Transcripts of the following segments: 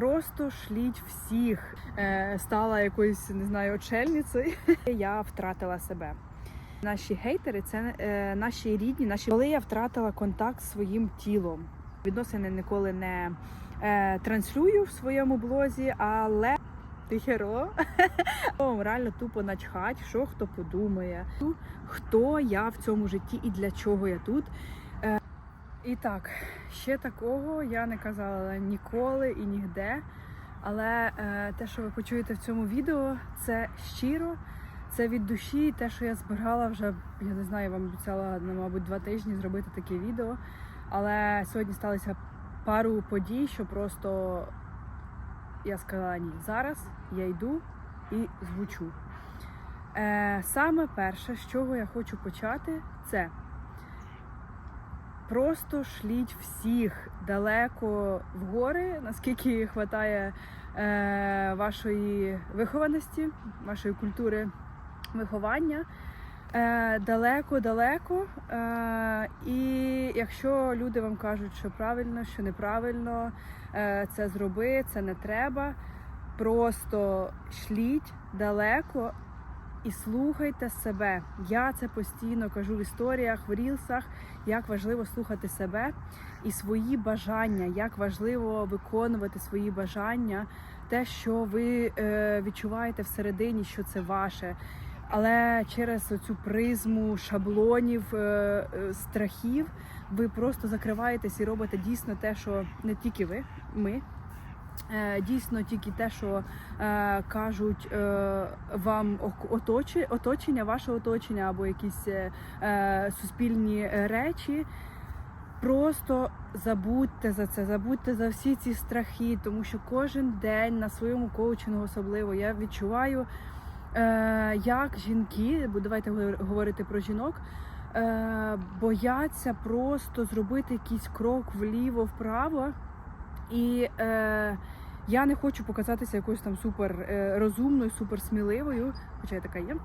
Просто шліть всіх. Е, стала якоюсь, не знаю, очельницею. Я втратила себе. Наші гейтери це е, наші рідні, наші коли я втратила контакт з своїм тілом. Відносини ніколи не е, транслюю в своєму блозі, але тихеро реально тупо начхать, що хто подумає, хто я в цьому житті і для чого я тут. І так, ще такого я не казала ніколи і нігде. Але е, те, що ви почуєте в цьому відео, це щиро, це від душі. І те, що я збирала вже, я не знаю, вам обіцяла, ну, мабуть, два тижні зробити таке відео. Але сьогодні сталося пару подій, що просто я сказала ні. Зараз я йду і звучу. Е, саме перше, з чого я хочу почати, це просто шліть всіх далеко в гори, наскільки вистачає е, вашої вихованості, вашої культури виховання. Е, далеко-далеко. Е, і якщо люди вам кажуть, що правильно, що неправильно, е, це зроби, це не треба. Просто шліть далеко і слухайте себе. Я це постійно кажу в історіях, в рілсах, як важливо слухати себе і свої бажання, як важливо виконувати свої бажання, те, що ви е, відчуваєте всередині, що це ваше. Але через цю призму шаблонів, е, е, страхів ви просто закриваєтесь і робите дійсно те, що не тільки ви, ми. Е, Дійсно, тільки те, що е, кажуть е, вам оточення, ваше оточення або якісь суспільні речі. Просто забудьте за це, забудьте за всі ці страхи, тому що кожен день на своєму коучингу особливо я відчуваю, як жінки, бо давайте говорити про жінок, бояться просто зробити якийсь крок вліво, вправо. І е, я не хочу показатися якоюсь там супер е, розумною, супер сміливою, хоча я така є.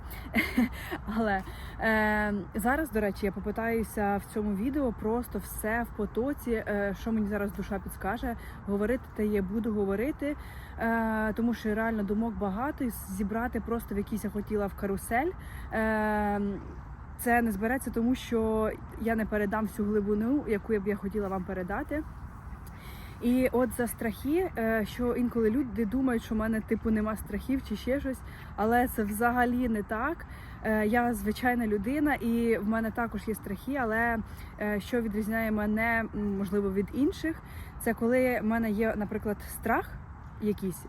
Але е, зараз, до речі, я попитаюся в цьому відео просто все в потоці, е, що мені зараз душа підскаже. Говорити те я буду говорити, е, тому що реально думок багато і зібрати просто в якийсь я хотіла в карусель. Е, це не збереться, тому що я не передам всю глибину, яку я б я хотіла вам передати. І от за страхи, е, що інколи люди думають, що в мене типу нема страхів чи ще щось, але це взагалі не так. Е, Я звичайна людина, і в мене також є страхи. Але е, що відрізняє мене можливо від інших, це коли в мене є, наприклад, страх якийсь,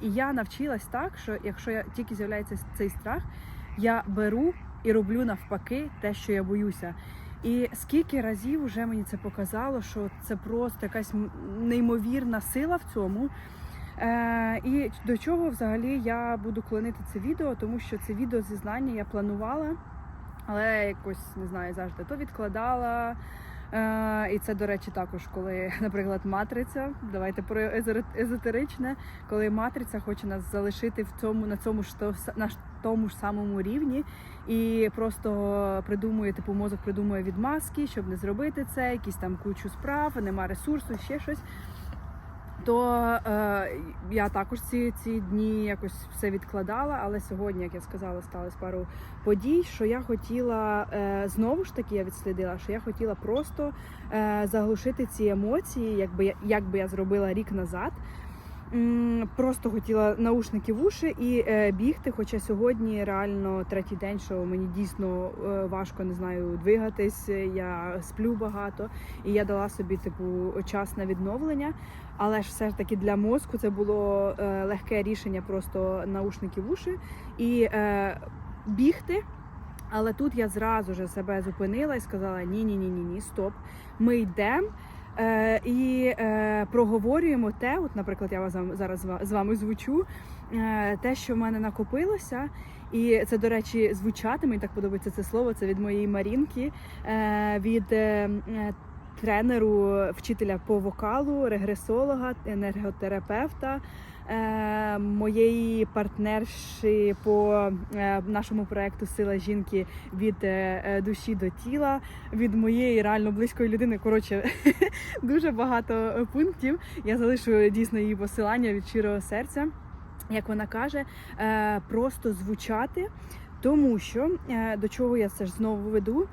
і я навчилась так, що якщо я тільки з'являється цей страх, я беру і роблю навпаки те, що я боюся. І скільки разів вже мені це показало, що це просто якась неймовірна сила в цьому. Е, і до чого взагалі я буду клонити це відео, тому що це відео зізнання я планувала, але якось не знаю, завжди то відкладала. Е, і це, до речі, також, коли, наприклад, матриця, давайте про езотеричне, коли матриця хоче нас залишити в цьому на цьому ж на тому ж самому рівні, і просто придумує, типу, мозок придумує відмазки, щоб не зробити це, якісь там кучу справ, нема ресурсу, ще щось. То е, я також ці, ці дні якось все відкладала, але сьогодні, як я сказала, сталося пару подій, що я хотіла е, знову ж таки я відслідила, що я хотіла просто е, заглушити ці емоції, якби я, як би я зробила рік назад. Просто хотіла наушники в уші і е, бігти. Хоча сьогодні реально третій день, що мені дійсно е, важко не знаю двигатись. Я сплю багато, і я дала собі типу час на відновлення. Але ж все ж таки для мозку це було е, легке рішення просто наушники в уші і е, бігти. Але тут я зразу ж себе зупинила і сказала: ні, ні, ні, ні, ні, стоп. Ми йдемо. Е, і е, проговорюємо те, от, наприклад, я вас зараз з вами звучу, е, те, що в мене накопилося, і це, до речі, звучати, мені так подобається це слово, це від моєї Марінки, е, від е, е, тренеру, вчителя по вокалу, регресолога, енерготерапевта, е, моєї партнерші по е, нашому проекту Сила жінки від е, е, душі до тіла, від моєї реально близької людини. Коротше, дуже багато пунктів. Я залишу дійсно її посилання від щирого серця, як вона каже, е, просто звучати, тому що е, до чого я це ж знову веду,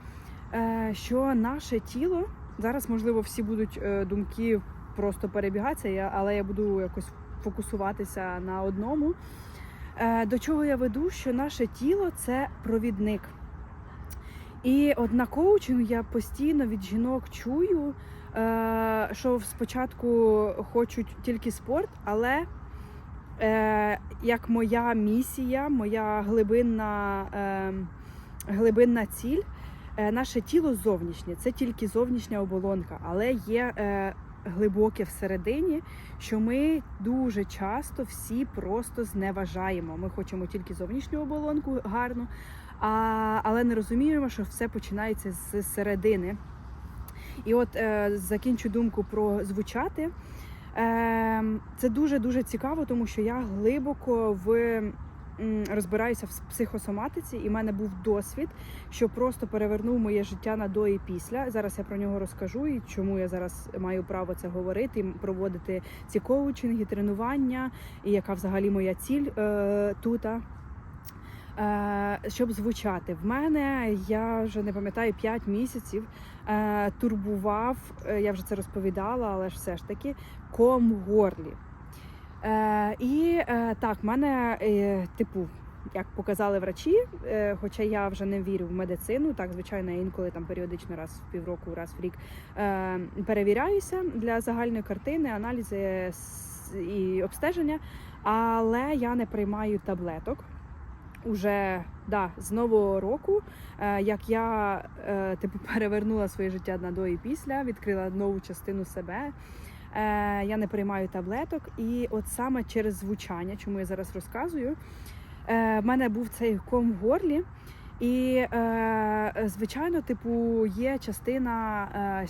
е, що наше тіло зараз, можливо, всі будуть е, думки просто перебігатися, але я буду якось фокусуватися на одному. Е, До чого я веду, що наше тіло це провідник. І от на коучингу я постійно від жінок чую, е, що спочатку хочуть тільки спорт, але е, як моя місія, моя глибинна, глибинна ціль, наше тіло зовнішнє, це тільки зовнішня оболонка, але є глибоке всередині, що ми дуже часто всі просто зневажаємо. Ми хочемо тільки зовнішню оболонку гарну, а, але не розуміємо, що все починається з середини. І от е, закінчу думку про звучати. Е, це дуже дуже цікаво, тому що я глибоко в розбираюся в психосоматиці, і в мене був досвід, що просто перевернув моє життя на до і після. Зараз я про нього розкажу і чому я зараз маю право це говорити, і проводити ці коучинги, тренування, і яка взагалі моя ціль е, тут. Е, щоб звучати. В мене я вже не пам'ятаю 5 місяців е, турбував, е, я вже це розповідала, але ж все ж таки ком горлі. Е, і е, так, в мене, е, типу, як показали врачі, е, хоча я вже не вірю в медицину, так звичайно, інколи там періодично раз в півроку, раз в рік е, перевіряюся для загальної картини, аналізи і обстеження, але я не приймаю таблеток. Уже да, з нового року, е, як я е, типу перевернула своє життя на до і після, відкрила нову частину себе. Е, я не приймаю таблеток, і от саме через звучання, чому я зараз розказую, е, в мене був цей ком в горлі. І е, звичайно, типу, є частина е,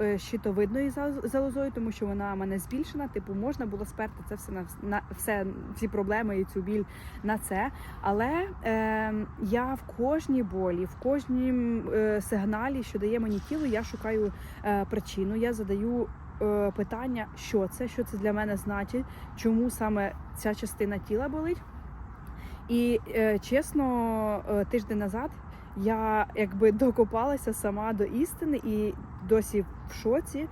е, щитовидної зал- залозою, тому що вона в мене збільшена. Типу, можна було сперти це все на, на все, всі проблеми і цю біль на це. Але е, я в кожній болі, в кожнім е, сигналі, що дає мені тіло, я шукаю е, причину. Я задаю е, питання, що це, що це для мене значить, чому саме ця частина тіла болить. І е, чесно, е, тиждень назад я якби докопалася сама до істини і досі в шоці.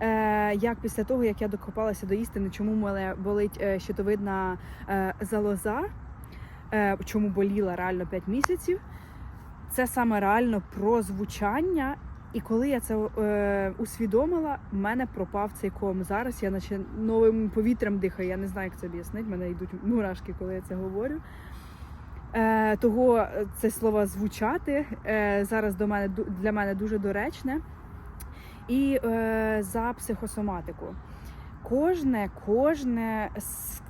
Е, як після того, як я докопалася до істини, чому мене болить щитовидна залоза, чому боліла реально 5 місяців, це саме реально про звучання. І коли я це е, усвідомила, в мене пропав цей ком. Зараз я наче новим повітрям дихаю. Я не знаю, як це об'яснити. Мене йдуть мурашки, коли я це говорю. Е, того це слово звучати е, зараз до мене для мене дуже доречне. І е, за психосоматику. Кожне, кожне,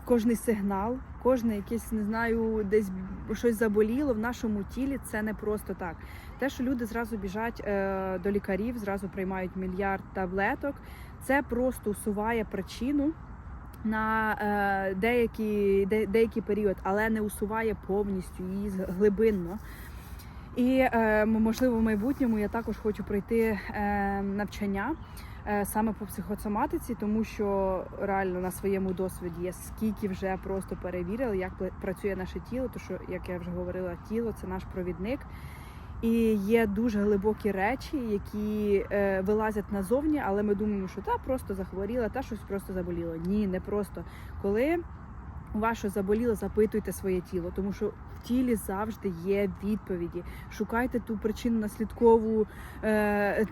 кожний сигнал, кожне якесь, не знаю, десь щось заболіло в нашому тілі, це не просто так. Те, що люди зразу біжать е, до лікарів, зразу приймають мільярд таблеток, це просто усуває причину на е, деякий, де, деякий період, але не усуває повністю її глибинно. І е, можливо, в майбутньому я також хочу пройти е, навчання е, саме по психосоматиці, тому що реально на своєму досвіді я скільки вже просто перевірила, як працює наше тіло. То що, як я вже говорила, тіло це наш провідник. І є дуже глибокі речі, які е, вилазять назовні, але ми думаємо, що та просто захворіла, та щось просто заболіло. Ні, не просто. Коли у вас щось заболіло, запитуйте своє тіло, тому що в тілі завжди є відповіді. Шукайте ту причинно наслідкову е,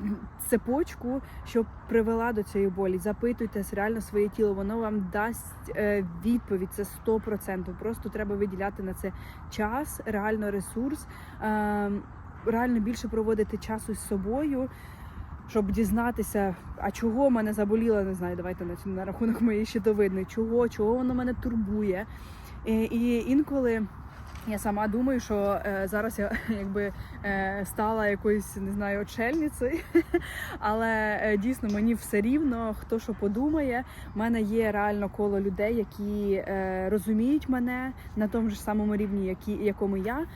цепочку, що привела до цієї болі. Запитуйте реально своє тіло, воно вам дасть е, відповідь. Це 100%. Просто треба виділяти на це час, реально ресурс. Е, реально більше проводити часу з собою, щоб дізнатися, а чого мене заболіло, не знаю, давайте на, на рахунок моєї щитовидної, чого, чого воно мене турбує. І, і інколи Я сама думаю, що е, зараз я якби е, стала якоюсь не знаю очельницею, але е, дійсно мені все рівно, хто що подумає. У мене є реально коло людей, які е, розуміють мене на тому ж самому рівні, які, якому я, е,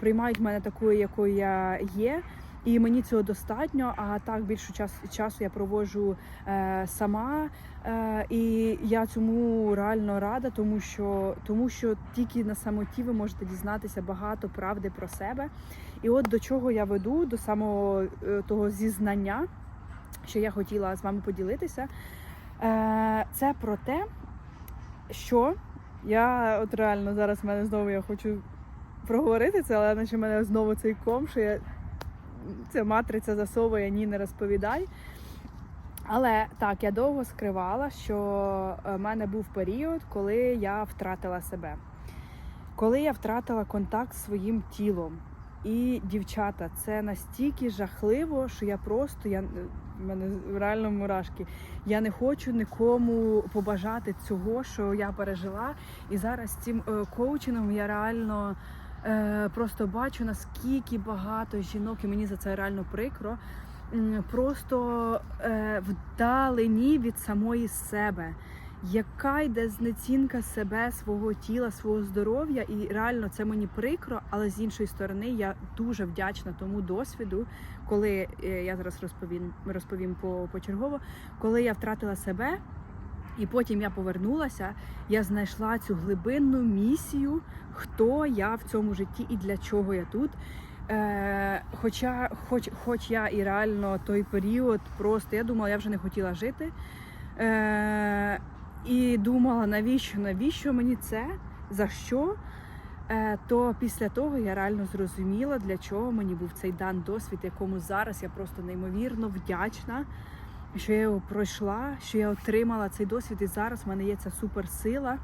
приймають мене такою, якою я є. І мені цього достатньо. А так більшу час часу я проводжу е, сама, е, і я цьому реально рада, тому що тому що тільки на самоті ви можете дізнатися багато правди про себе. І от до чого я веду, до самого е, того зізнання, що я хотіла з вами поділитися, е, це про те, що я от реально зараз в мене знову я хочу проговорити це, але наче в мене знову цей ком, що я ця матриця засовує, ні, не розповідай. Але так, я довго скривала, що в мене був період, коли я втратила себе, коли я втратила контакт з своїм тілом. І дівчата, це настільки жахливо, що я просто я в мене реально мурашки. Я не хочу нікому побажати цього, що я пережила. І зараз цим е, коучингом я реально е, просто бачу наскільки багато жінок, і мені за це реально прикро. Просто е, вдалені від самої себе, яка йде знецінка себе, свого тіла, свого здоров'я, і реально це мені прикро, але з іншої сторони я дуже вдячна тому досвіду, коли е, я зараз розповім розповім по почергово, коли я втратила себе. І потім я повернулася, я знайшла цю глибинну місію, хто я в цьому житті і для чого я тут. Е, хоча, хоч, хоч я і реально той період, просто я думала, я вже не хотіла жити. Е, і думала, навіщо, навіщо мені це? За що? Е, то після того я реально зрозуміла, для чого мені був цей дан досвід, якому зараз я просто неймовірно вдячна що я його пройшла, що я отримала цей досвід, і зараз в мене є ця суперсила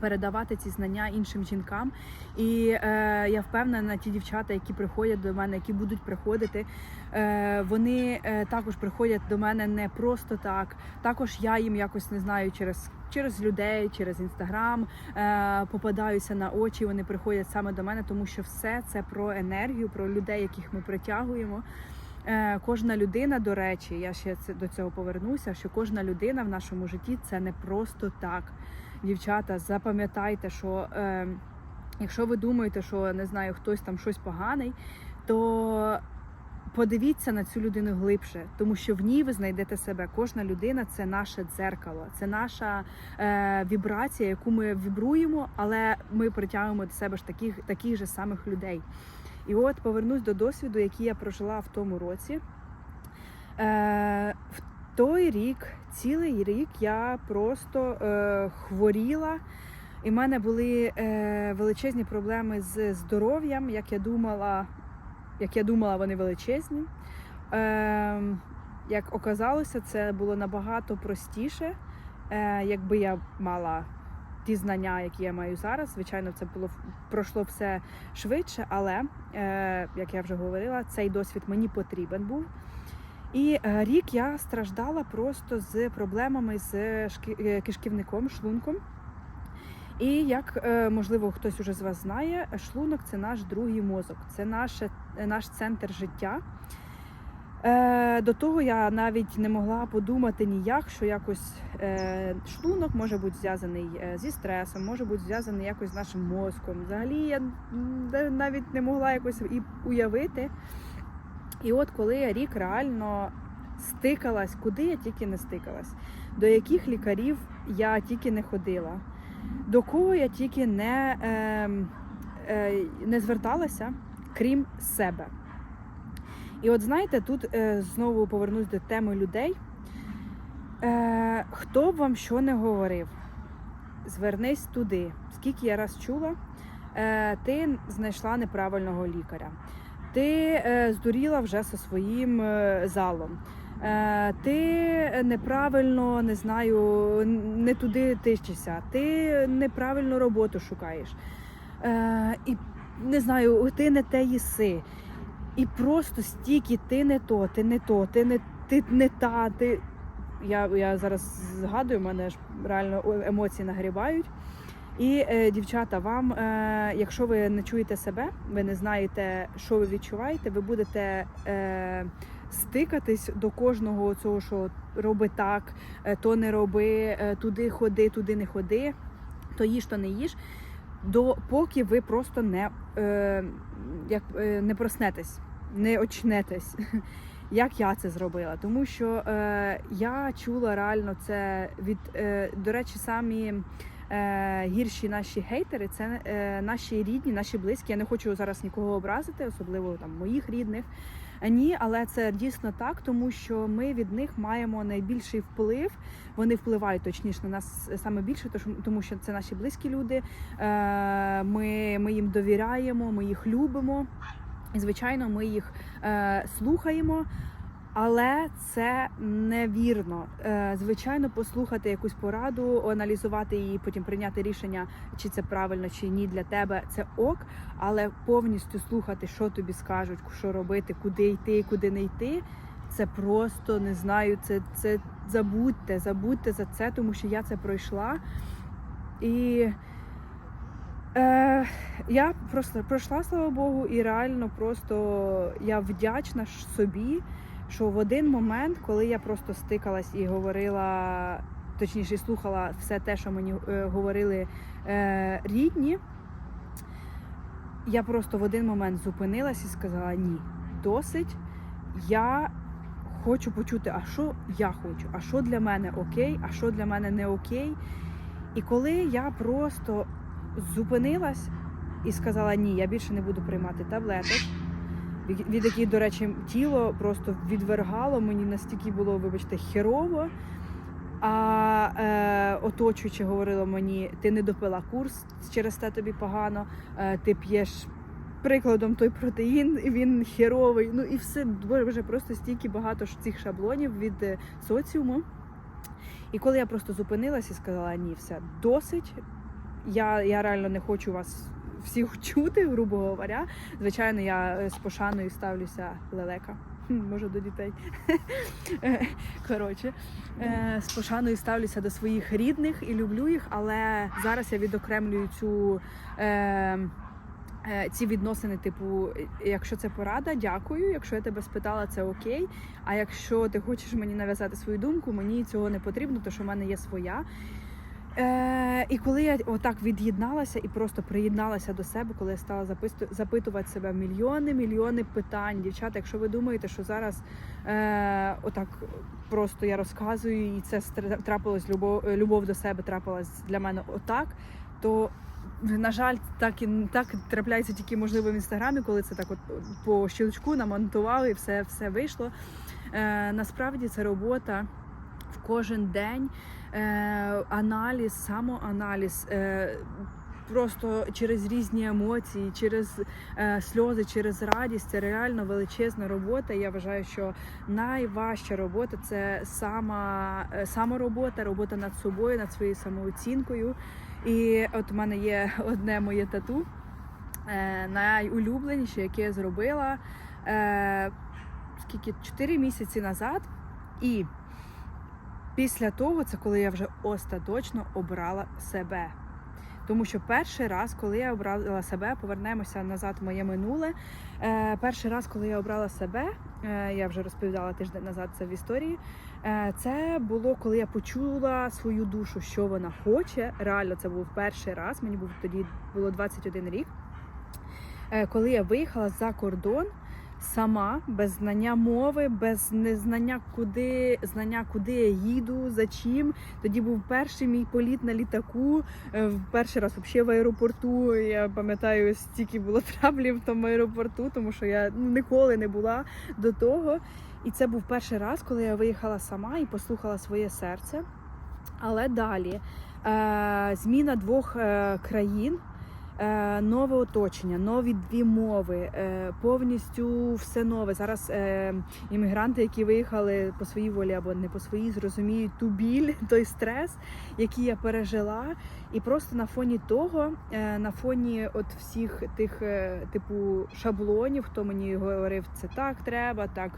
передавати ці знання іншим жінкам. І е, я впевнена, ті дівчата, які приходять до мене, які будуть приходити, е, вони е, також приходять до мене не просто так. Також я їм якось не знаю через. Через людей, через інстаграм е, попадаюся на очі. Вони приходять саме до мене, тому що все це про енергію, про людей, яких ми притягуємо. Е, Кожна людина, до речі, я ще до цього повернуся. Що кожна людина в нашому житті це не просто так. Дівчата, запам'ятайте, що е, якщо ви думаєте, що не знаю, хтось там щось поганий, то подивіться на цю людину глибше, тому що в ній ви знайдете себе. Кожна людина це наше дзеркало, це наша е, вібрація, яку ми вібруємо, але ми притягуємо до себе ж таких, таких же самих людей. І от повернусь до досвіду, який я прожила в тому році. Е, В той рік, цілий рік, я просто е, хворіла, і в мене були е, величезні проблеми з здоров'ям. Як я думала, як я думала, вони величезні. Е, як оказалося, це було набагато простіше, е, якби я мала ті знання, які я маю зараз. Звичайно, це було пройшло все швидше, але е, як я вже говорила, цей досвід мені потрібен був. І е, рік я страждала просто з проблемами з е, кишківником, шлунком. І як е, можливо хтось уже з вас знає, шлунок це наш другий мозок, це наше, наш центр життя. Е, До того я навіть не могла подумати ніяк, що якось е, шлунок може бути зв'язаний е, зі стресом, може бути зв'язаний якось з нашим мозком. Взагалі я навіть не могла якось і уявити. І от коли я рік реально стикалась, куди я тільки не стикалась, до яких лікарів я тільки не ходила, до кого я тільки не, е, е, не зверталася, крім себе. І от знаєте, тут е, знову повернусь до теми людей. Е, хто б вам що не говорив, звернись туди. Скільки я раз чула, е, ти знайшла неправильного лікаря, ти здуріла вже зі своїм залом. Ти неправильно не знаю, не туди тищишся, ти неправильну роботу шукаєш. І не знаю, ти не те їси. І просто стільки ти не то, ти не то, ти не ти не та. Ти... Я, я зараз згадую, мене ж реально емоції нагрібають. І е, дівчата, вам, е, якщо ви не чуєте себе, ви не знаєте, що ви відчуваєте, ви будете е, стикатись до кожного цього, що роби так, е, то не роби, е, туди ходи, туди не ходи, то їж, то не їж. До поки ви просто не, е, як, е, не проснетесь, не очнетесь. Як я це зробила? Тому що е, я чула реально це від, е, до речі, самі е, гірші наші хейтери це е, наші рідні, наші близькі. Я не хочу зараз нікого образити, особливо там моїх рідних. Ні, але це дійсно так, тому що ми від них маємо найбільший вплив. Вони впливають точніше на нас саме більше, тому що це наші близькі люди. Е, Ми, ми їм довіряємо, ми їх любимо. І, звичайно, ми їх е, слухаємо. Але це невірно. Е, Звичайно, послухати якусь пораду, аналізувати її, потім прийняти рішення, чи це правильно, чи ні для тебе. Це ок, але повністю слухати, що тобі скажуть, що робити, куди йти, куди не йти. Це просто не знаю. Це, це забудьте, забудьте за це, тому що я це пройшла. І е, я просто пройшла, слава Богу, і реально просто я вдячна собі що в один момент, коли я просто стикалась і говорила, точніше слухала все те, що мені е, говорили е, рідні, я просто в один момент зупинилась і сказала: ні, досить. Я хочу почути, а що я хочу, а що для мене окей, а що для мене не окей. І коли я просто зупинилась і сказала, ні, я більше не буду приймати таблеток від яких, до речі, тіло просто відвергало, мені настільки було, вибачте, херово. А е, оточуючи говорило мені, ти не допила курс, через те тобі погано, е, ти п'єш прикладом той протеїн, і він херовий. Ну і все вже просто стільки багато цих шаблонів від е, соціуму. І коли я просто зупинилась і сказала, ні, все, досить. Я, я реально не хочу вас всіх чути, грубо говоря. Звичайно, я е, з пошаною ставлюся лелека. Може до дітей. Е, Коротше, е, з пошаною ставлюся до своїх рідних і люблю їх, але зараз я відокремлюю цю. Ці відносини, типу, якщо це порада, дякую. Якщо я тебе спитала, це окей. А якщо ти хочеш мені нав'язати свою думку, мені цього не потрібно, тому що в мене є своя. Е, і коли я отак від'єдналася і просто приєдналася до себе, коли я стала запису- запитувати себе мільйони, мільйони питань. Дівчата, якщо ви думаєте, що зараз е, отак просто я розказую, і це трапилось любов, любов до себе трапилась для мене отак, то на жаль, так і так трапляється тільки можливо в інстаграмі, коли це так от по щелчку намонтували, і все, все вийшло. Е, насправді це робота кожен день е, аналіз, самоаналіз. Е, Просто через різні емоції, через е, сльози, через радість це реально величезна робота. Я вважаю, що найважча робота це сама е, саморобота, робота над собою, над своєю самооцінкою. І от у мене є одне моє тату, е, найулюбленіше, яке я зробила е, скільки 4 місяці назад. І Після того, це коли я вже остаточно обрала себе. Тому що перший раз, коли я обрала себе, повернемося назад в моє минуле. Е, перший раз, коли я обрала себе, е, я вже розповідала тиждень назад це в історії. Е, це було, коли я почула свою душу, що вона хоче. Реально, це був перший раз. Мені був тоді було 21 рік. Е, коли я виїхала за кордон сама, без знання мови, без незнання, куди знання, куди я їду, за чим. Тоді був перший мій політ на літаку. е, Перший раз взагалі в аеропорту. Я пам'ятаю, стільки було траблів в тому аеропорту, тому що я ніколи не була до того. І це був перший раз, коли я виїхала сама і послухала своє серце. Але далі е, зміна двох е, країн. Е, нове оточення, нові дві мови, е, повністю все нове. Зараз е, іммігранти, які виїхали по своїй волі або не по своїй, зрозуміють ту біль, той стрес, який я пережила. І просто на фоні того, на фоні от всіх тих типу шаблонів, хто мені говорив, це так треба, так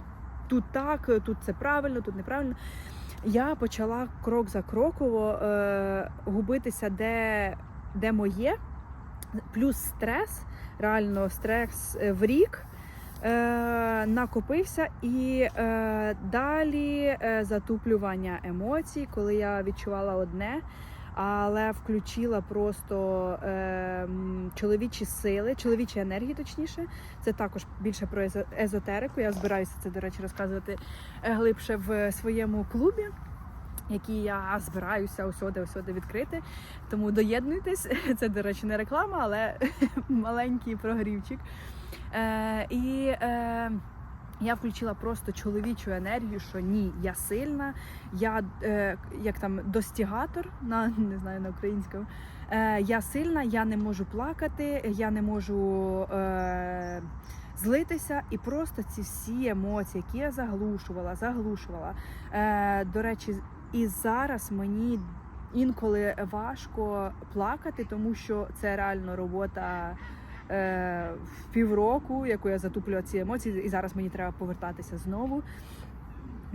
тут так, тут це правильно, тут неправильно. Я почала крок за кроково е, губитися, де де моє, плюс стрес, реально стрес е, в рік. Е, накопився і е, далі е, затуплювання емоцій, коли я відчувала одне, але включила просто е, чоловічі сили, чоловічі енергії, точніше. Це також більше про езотерику. Я збираюся це, до речі, розказувати е, глибше в своєму клубі. Які я збираюся усюди, усюди відкрити. Тому доєднуйтесь. Це, до речі, не реклама, але маленький прогрівчик. Е, і е, я включила просто чоловічу енергію, що ні, я сильна, я е, як там достігатор, на не знаю на українському. Е, я сильна, я не можу плакати, я не можу е, злитися. І просто ці всі емоції, які я заглушувала, заглушувала. Е, до речі, і зараз мені інколи важко плакати, тому що це реально робота е, в півроку, яку я затуплю ці емоції, і зараз мені треба повертатися знову.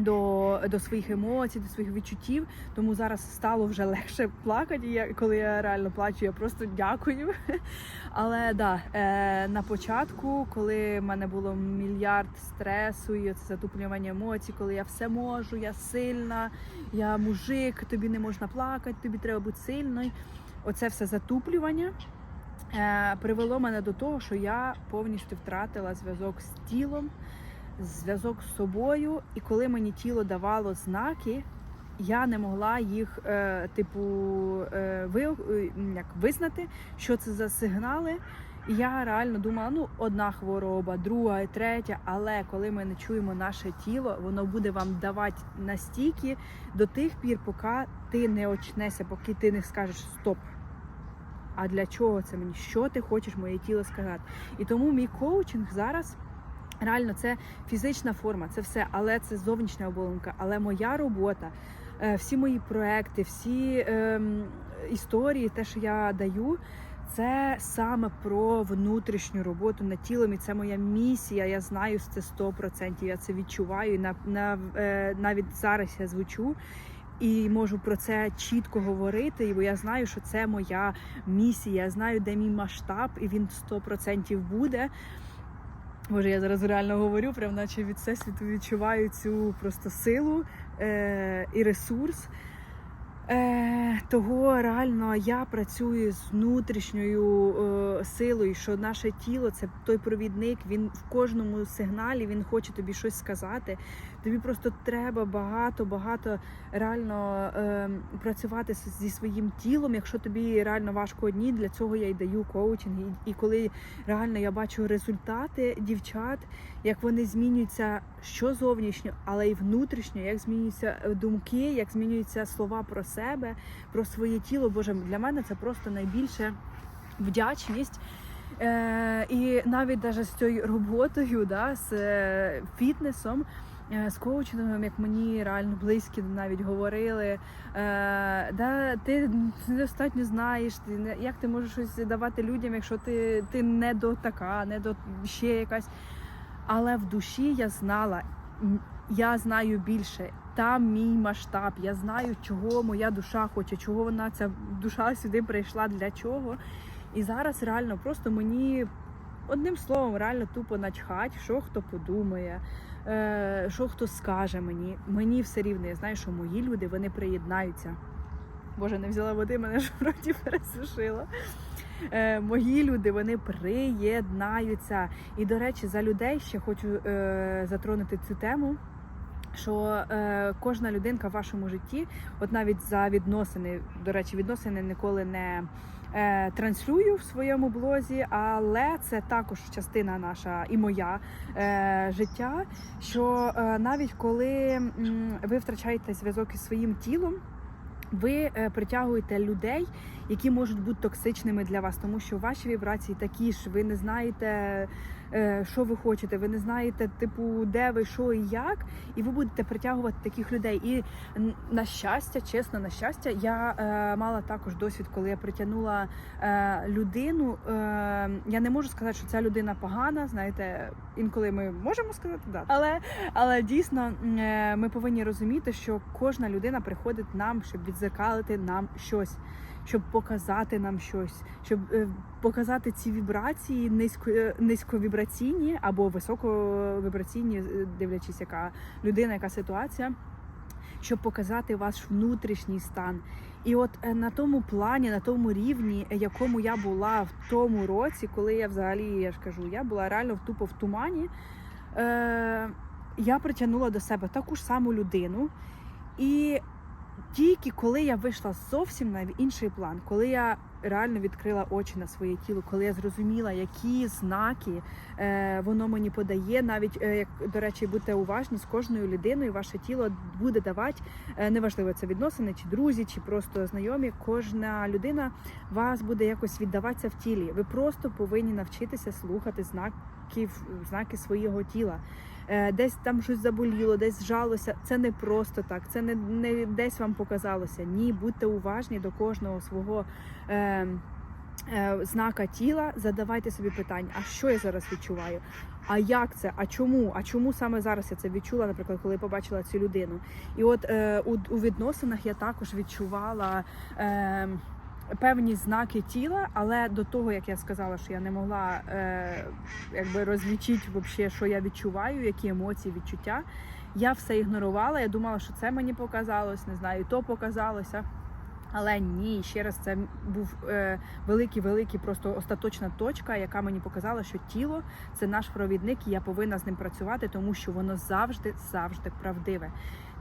До, до своїх емоцій, до своїх відчуттів, тому зараз стало вже легше плакати. Я, коли я реально плачу, я просто дякую. Але да, е, на початку, коли в мене було мільярд стресу і це затуплювання емоцій, коли я все можу, я сильна, я мужик, тобі не можна плакати, тобі треба бути сильною. Оце все затуплювання е, привело мене до того, що я повністю втратила зв'язок з тілом, зв'язок з собою. І коли мені тіло давало знаки, я не могла їх, е, типу, е, ви, е, як визнати, що це за сигнали. І я реально думала, ну одна хвороба, друга, третя. Але коли ми не чуємо наше тіло, воно буде вам давати настільки до тих пір, поки ти не очнешся, поки ти не скажеш стоп. А для чого це мені? Що ти хочеш моє тіло сказати? І тому мій коучинг зараз реально це фізична форма, це все, але це зовнішня оболонка. Але моя робота, е, всі мої проекти, всі ем, історії, те, що я даю. Це саме про внутрішню роботу над тілом, і це моя місія. Я знаю це 100%, Я це відчуваю. На, на, е, навіть зараз я звучу і можу про це чітко говорити. Бо я знаю, що це моя місія. Я знаю, де мій масштаб, і він 100% буде. Боже, я зараз реально говорю, прям наче від всесвіту відчуваю цю просто силу е- і ресурс. Е, того реально я працюю з внутрішньою е, силою, що наше тіло це той провідник. Він в кожному сигналі він хоче тобі щось сказати. Тобі просто треба багато, багато реально е, працювати зі своїм тілом. Якщо тобі реально важко одні, для цього я й даю коучинг. І, і коли реально я бачу результати дівчат, як вони змінюються що зовнішньо, але й внутрішньо, як змінюються е, думки, як змінюються слова про себе, про своє тіло. Боже, для мене це просто найбільше вдячність. Е, і навіть даже з цією роботою, да, з е, фітнесом, е, з коучингом, як мені реально близькі навіть говорили, е, да, ти недостатньо знаєш, ти як ти можеш щось давати людям, якщо ти, ти не до така, не до ще якась. Але в душі я знала, я знаю більше. Там мій масштаб. Я знаю, чого моя душа хоче, чого вона ця душа сюди прийшла, для чого. І зараз реально просто мені одним словом реально тупо начхать, що хто подумає, е, що хто скаже мені. Мені все рівно. Я знаю, що мої люди вони приєднаються. Боже, не взяла води, мене ж в роті пересушило. Е, мої люди вони приєднаються. І, до речі, за людей ще хочу е, затронути цю тему. Що е, кожна людинка в вашому житті, от навіть за відносини, до речі, відносини ніколи не е, транслюю в своєму блозі, але це також частина наша і моя е, життя. Що е, навіть коли м, ви втрачаєте зв'язок із своїм тілом, ви е, притягуєте людей, які можуть бути токсичними для вас, тому що ваші вібрації такі ж, ви не знаєте, що ви хочете, ви не знаєте, типу, де ви, що і як, і ви будете притягувати таких людей. І на щастя, чесно, на щастя, я е, мала також досвід, коли я притягнула е, людину. Е, я не можу сказати, що ця людина погана. Знаєте, інколи ми можемо сказати да. Але, але дійсно е, ми повинні розуміти, що кожна людина приходить нам, щоб відзеркалити нам щось. Щоб показати нам щось, щоб е, показати ці вібрації низько, е, низьковібраційні або високовібраційні, е, дивлячись, яка людина, яка ситуація, щоб показати ваш внутрішній стан. І от на тому плані, на тому рівні, якому я була в тому році, коли я взагалі я ж кажу, я була реально тупо в тумані. Е, я притягнула до себе таку ж саму людину. І тільки коли я вийшла зовсім на інший план, коли я реально відкрила очі на своє тіло, коли я зрозуміла, які знаки е, воно мені подає, навіть е, як до речі, будьте уважні з кожною людиною, ваше тіло буде давати, е, неважливо це відносини, чи друзі, чи просто знайомі. Кожна людина вас буде якось віддаватися в тілі. Ви просто повинні навчитися слухати знаків, знаки свого тіла. Е, Десь там щось заболіло, десь зжалося. Це не просто так. Це не, не десь вам показалося. Ні, будьте уважні до кожного свого е, е, знака тіла. Задавайте собі питання: а що я зараз відчуваю? А як це? А чому? А чому саме зараз я це відчула, наприклад, коли побачила цю людину? І от е, у, у відносинах я також відчувала. Е, Певні знаки тіла, але до того як я сказала, що я не могла е, якби розлічити, вообще, що я відчуваю, які емоції, відчуття. Я все ігнорувала. Я думала, що це мені показалось, не знаю, то показалося. Але ні, ще раз це був е, великий, великий, просто остаточна точка, яка мені показала, що тіло це наш провідник, і я повинна з ним працювати, тому що воно завжди, завжди правдиве.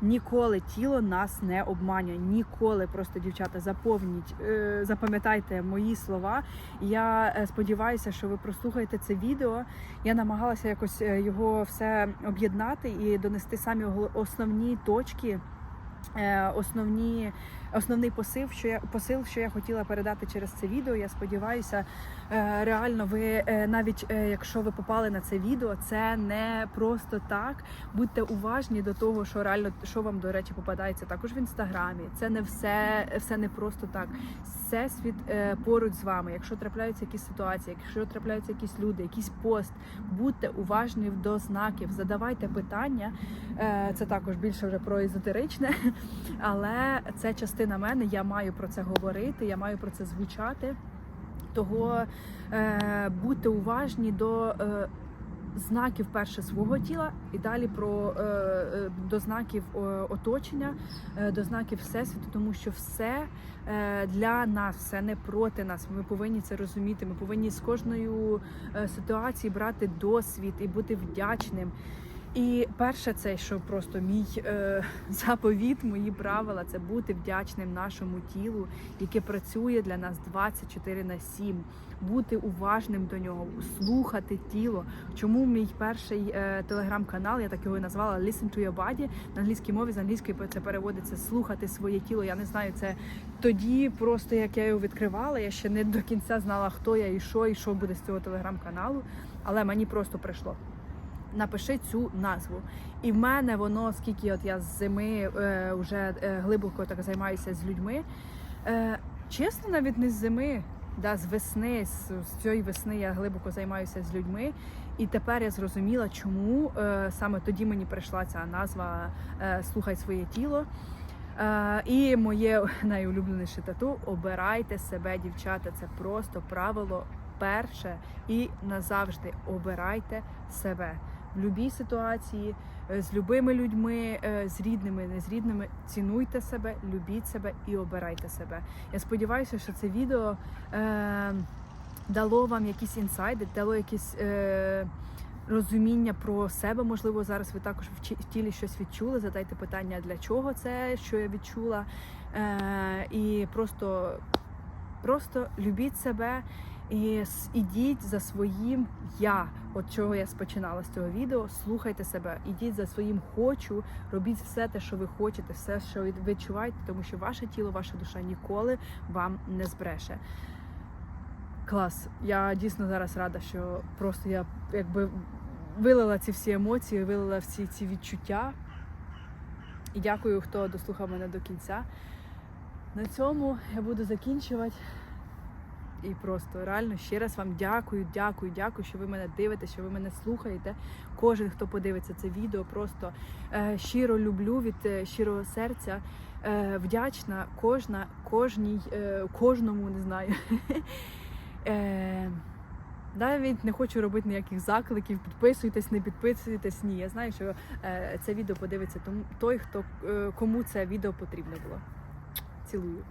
Ніколи тіло нас не обманює. Ніколи просто дівчата заповніть, е, запам'ятайте мої слова. Я е, сподіваюся, що ви прослухаєте це відео. Я намагалася якось е, його все об'єднати і донести самі основні точки. Е, Основні, основний посил, що я посил, що я хотіла передати через це відео. Я сподіваюся, е, реально ви е, навіть якщо ви попали на це відео, це не просто так. Будьте уважні до того, що реально що вам до речі попадається також в інстаграмі. Це не все, все не просто так. Всесвіт поруч з вами. Якщо трапляються якісь ситуації, якщо трапляються якісь люди, якийсь пост, будьте уважні до знаків, задавайте питання. Це також більше вже про езотеричне, але це частина мене. Я маю про це говорити, я маю про це звучати. Того е, будьте уважні до е, знаків перше свого тіла, і далі про е, е, до знаків е, оточення, е, до знаків всесвіту, тому що все е, для нас, все не проти нас. Ми повинні це розуміти. Ми повинні з кожною е, ситуації брати досвід і бути вдячним. І перше, це що просто мій е, заповіт, мої правила це бути вдячним нашому тілу, яке працює для нас 24 на 7. Бути уважним до нього, слухати тіло. Чому мій перший е, телеграм-канал, я так його і назвала Listen to your body, на англійській мові з англійської це переводиться слухати своє тіло. Я не знаю, це тоді просто як я його відкривала. Я ще не до кінця знала, хто я і що, і що буде з цього телеграм-каналу, але мені просто прийшло напиши цю назву. І в мене воно, скільки от я з зими е, вже е, глибоко так займаюся з людьми. Е, чесно, навіть не з зими, да, з весни, з, з цієї весни я глибоко займаюся з людьми. І тепер я зрозуміла, чому е, саме тоді мені прийшла ця назва е, Слухай своє тіло. Е, і моє найулюбленіше тату обирайте себе, дівчата. Це просто правило перше і назавжди обирайте себе в будь-якій ситуації е, з любими людьми, е, з рідними, не з рідними. Цінуйте себе, любіть себе і обирайте себе. Я сподіваюся, що це відео е, дало вам якісь інсайди, дало якісь. Е, Розуміння про себе, можливо, зараз ви також в тілі щось відчули. Задайте питання, для чого це, що я відчула. Е, і просто, просто любіть себе і ідіть за своїм я. От чого я спочинала з цього відео. Слухайте себе, ідіть за своїм хочу, робіть все те, що ви хочете, все, що ви відчуваєте, тому що ваше тіло, ваша душа ніколи вам не збреше. Клас. Я дійсно зараз рада, що просто я якби вилила ці всі емоції, вилила всі ці відчуття. І дякую, хто дослухав мене до кінця. На цьому я буду закінчувати. І просто реально ще раз вам дякую, дякую, дякую, що ви мене дивитесь, що ви мене слухаєте. Кожен, хто подивиться це відео, просто е, щиро люблю від е, щирого серця. Е, вдячна кожна, кожній, е, кожному не знаю. Е, навіть не хочу робити ніяких закликів, підписуйтесь, не підписуйтесь. Ні, я знаю, що е, це відео подивиться тому той, хто е, кому це відео потрібно було. Цілую.